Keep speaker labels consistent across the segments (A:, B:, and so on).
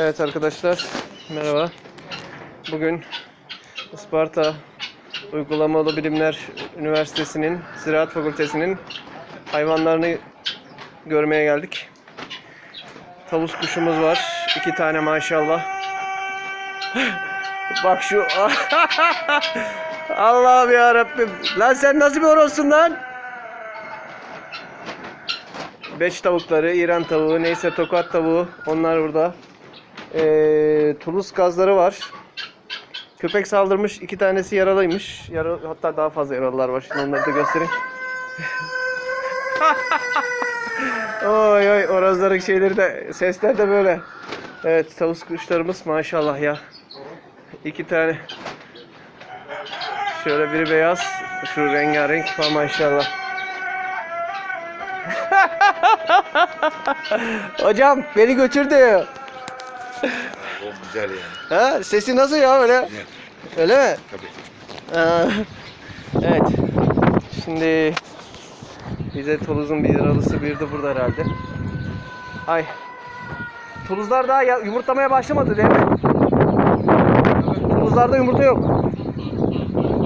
A: Evet arkadaşlar, merhaba. Bugün Isparta Uygulamalı Bilimler Üniversitesi'nin Ziraat Fakültesi'nin hayvanlarını görmeye geldik. Tavus kuşumuz var. iki tane maşallah. Bak şu Allah'ım ya Rabbim. Lan sen nasıl bir horozsun lan? Beç tavukları, İran tavuğu, neyse tokat tavuğu. Onlar burada. Ee, Tulus gazları var. Köpek saldırmış. iki tanesi yaralıymış. Yara, hatta daha fazla yaralılar var. Şimdi onları da göstereyim. oy oy orozların şeyleri de sesler de böyle. Evet tavus kuşlarımız maşallah ya. İki tane. Şöyle biri beyaz. Şu rengarenk var maşallah. Hocam beni götürdü.
B: O güzel yani.
A: Ha, sesi nasıl ya öyle?
B: Güzel.
A: Öyle mi?
B: Tabii.
A: Aa, evet. Şimdi bize Tuluz'un bir liralısı bir de burada herhalde. Ay. Tuluzlar daha ya- yumurtlamaya başlamadı değil mi? Tuluzlarda yumurta yok.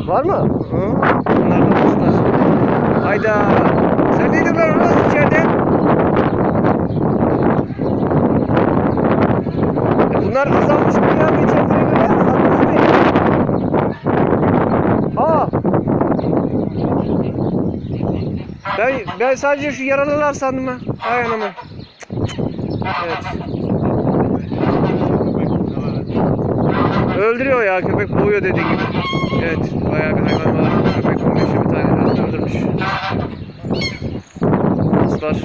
A: Var mı? Hı? Bunlar da kuşlar. Hayda. Sen neydin lan orası içeride? Bunlar azalmış mı ya geçenlere göre? Sattınız mı? Aa. Ben, ben sadece şu yaralılar sandım ha. Hay anamı. Evet. Öldürüyor ya köpek boğuyor dediği gibi. Evet bayağı bir hayvan var. Köpek 15'e bir tane öldürmüş. Aslar.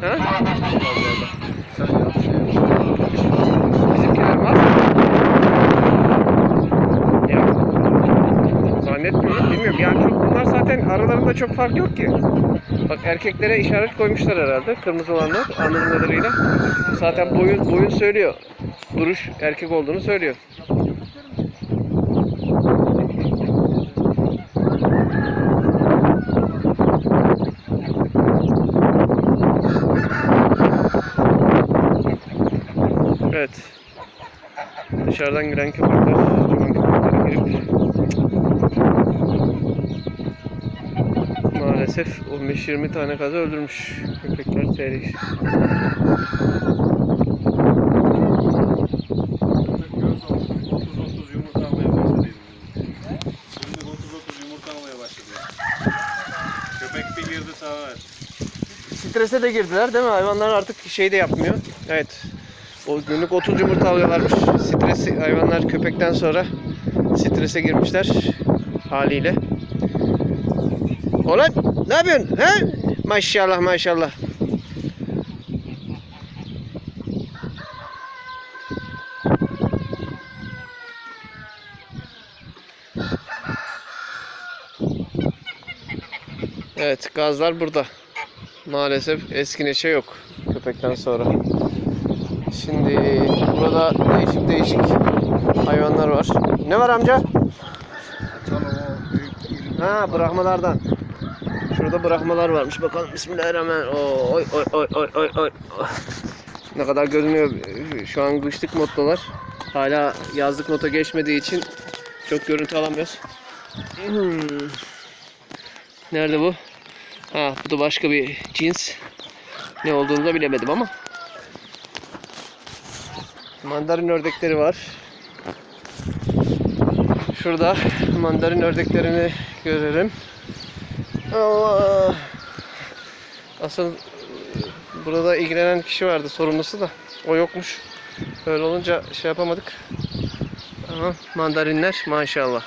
A: Ha? Bizimkiler var. Ya. Zannetmiyorum. Bilmiyorum. Yani çok bunlar zaten aralarında çok fark yok ki. Bak erkeklere işaret koymuşlar herhalde. Kırmızı olanlar anladığım kadarıyla. Zaten boyun boyun söylüyor. Duruş erkek olduğunu söylüyor. Evet. Dışarıdan giren köpekler, çoban köpekleri girip maalesef 15-20 tane kazı öldürmüş köpekler seri.
B: yumurta almaya başladı. Şimdi 30-30 yumurta almaya başladı. Köpek bir girdi sağa.
A: Strese de girdiler değil mi? Hayvanlar artık şey de yapmıyor. Evet. O günlük 30 yumurta alıyorlarmış. Stresi hayvanlar köpekten sonra strese girmişler haliyle. Oğlan ne yapıyorsun? He? Maşallah maşallah. Evet gazlar burada. Maalesef eski neşe yok köpekten sonra. Şimdi burada değişik değişik hayvanlar var. Ne var amca? Ha bırakmalardan. Şurada bırakmalar varmış. Bakalım Bismillahirrahmanirrahim. Oy oy oy oy oy oy. Ne kadar görünüyor. Şu an kışlık moddalar. Hala yazlık moda geçmediği için çok görüntü alamıyoruz. Hmm. Nerede bu? Ha bu da başka bir cins. Ne olduğunu da bilemedim ama. Mandarin ördekleri var. Şurada mandarin ördeklerini görelim. Allah. Asıl burada ilgilenen kişi vardı sorumlusu da. O yokmuş. Öyle olunca şey yapamadık. Ama mandarinler maşallah.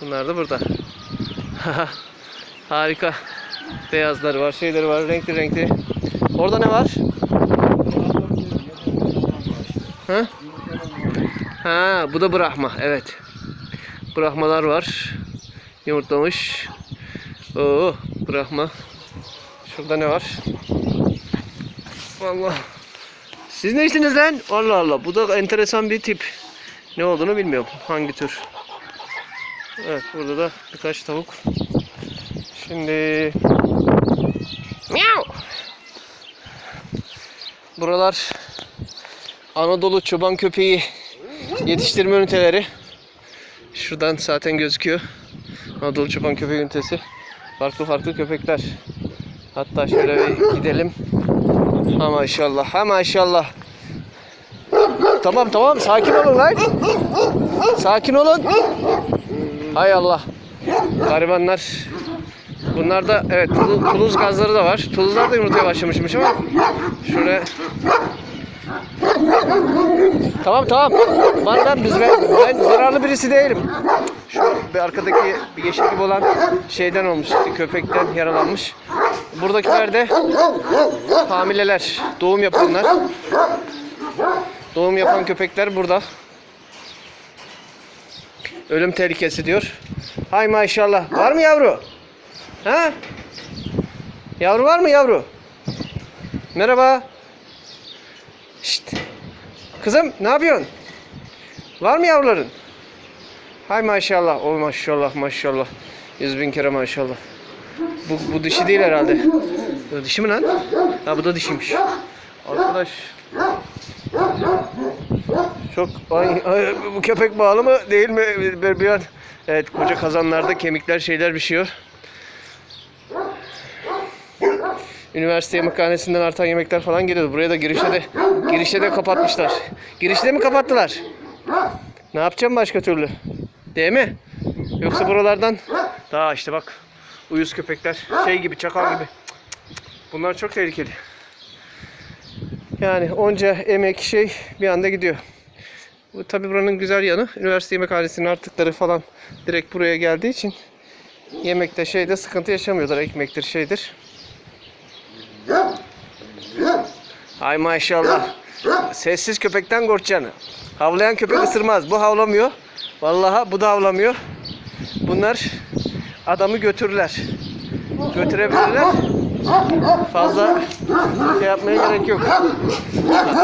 A: Bunlar da burada. Harika. Beyazları var, şeyleri var, renkli renkli. Orada ne var? Ha? Ha, bu da Brahma. Evet. Brahmalar var. Yumurtlamış. Oo, Brahma. Şurada ne var? Allah. Siz neysiniz lan? Allah Allah. Bu da enteresan bir tip. Ne olduğunu bilmiyorum. Hangi tür? Evet, burada da birkaç tavuk. Şimdi Miau. Buralar Anadolu çoban köpeği yetiştirme üniteleri. Şuradan zaten gözüküyor. Anadolu çoban köpeği ünitesi. Farklı farklı köpekler. Hatta şöyle bir gidelim. Ha maşallah. Ha maşallah. Tamam tamam sakin olun lan. Sakin olun. Hay Allah. Garibanlar. Bunlar da evet tulu- tuluz gazları da var. Tuluzlar da yumurtaya başlamışmış ama şöyle Tamam tamam. Var ben biz ben, ben zararlı birisi değilim. Şu bir arkadaki bir yeşil gibi olan şeyden olmuş. işte köpekten yaralanmış. Buradakiler de hamileler, doğum yapanlar. Doğum yapan köpekler burada. Ölüm tehlikesi diyor. Hay maşallah. Var mı yavru? Ha? Yavru var mı yavru? Merhaba. Şşt. Kızım ne yapıyorsun? Var mı yavruların? Hay maşallah. O maşallah maşallah. Yüz bin kere maşallah. Bu, bu dişi değil herhalde. Bu dişi mi lan? Ha bu da dişiymiş. Arkadaş. Çok ay, ay, bu köpek bağlı mı değil mi? Bir, bir an evet koca kazanlarda kemikler şeyler pişiyor. Üniversite yemekhanesinden artan yemekler falan geliyordu. Buraya da girişte de girişte de kapatmışlar. Girişte mi kapattılar? Ne yapacağım başka türlü? Değil mi? Yoksa buralardan daha işte bak uyuz köpekler şey gibi çakal gibi. Bunlar çok tehlikeli. Yani onca emek şey bir anda gidiyor. Bu tabi buranın güzel yanı üniversite yemekhanesinin artıkları falan direkt buraya geldiği için yemekte şeyde sıkıntı yaşamıyorlar ekmektir şeydir. Ay maşallah. Sessiz köpekten korkacaksın. Havlayan köpek ısırmaz. Bu havlamıyor. Vallahi bu da havlamıyor. Bunlar adamı götürürler. Götürebilirler. Fazla şey yapmaya gerek yok.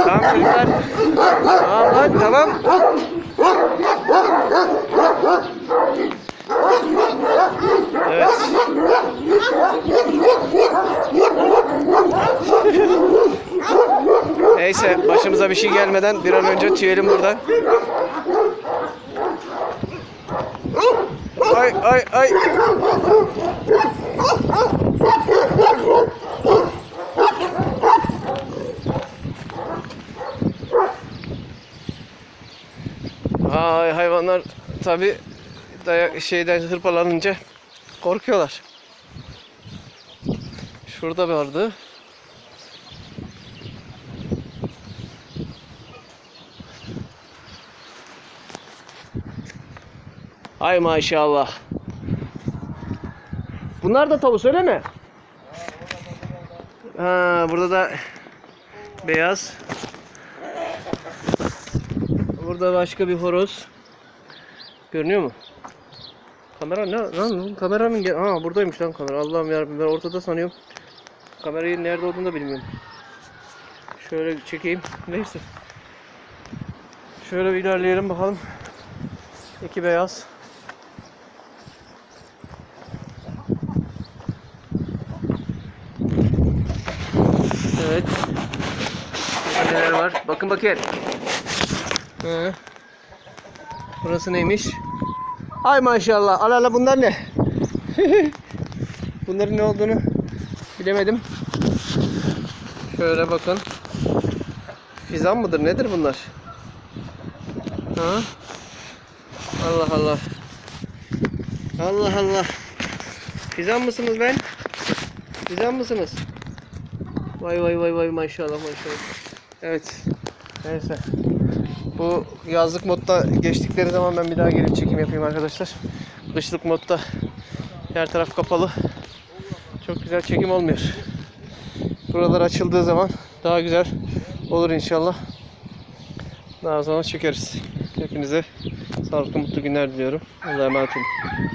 A: Tamam çocuklar. Tamam lan tamam. Evet. Neyse başımıza bir şey gelmeden bir an önce tüyelim buradan. Ay ay ay. Ay hayvanlar tabi dayak şeyden hırpalanınca korkuyorlar. Şurada vardı. Ay maşallah. Bunlar da tavus öyle mi? Ha, burada da beyaz. Burada başka bir horoz. Görünüyor mu? Kamera ne lan kameranın gel Aa buradaymış lan kamera. Allah'ım yarabbim ben ortada sanıyorum. Kamerayı nerede olduğunu da bilmiyorum. Şöyle çekeyim. Neyse. Şöyle bir ilerleyelim bakalım. İki beyaz. Neler var? Bakın bakayım. Hı. Burası neymiş? Ay maşallah. Ala ala bunlar ne? Bunların ne olduğunu bilemedim. Şöyle bakın. Fizan mıdır? Nedir bunlar? Ha? Allah Allah. Allah Allah. Fizan mısınız ben? Fizan mısınız? Vay vay vay vay maşallah maşallah. Evet. Neyse. Bu yazlık modda geçtikleri zaman ben bir daha gelip çekim yapayım arkadaşlar. Kışlık modda her taraf kapalı. Çok güzel çekim olmuyor. Buralar açıldığı zaman daha güzel olur inşallah. Daha sonra çekeriz. Hepinize sağlıklı mutlu günler diliyorum. Allah'a emanet olun.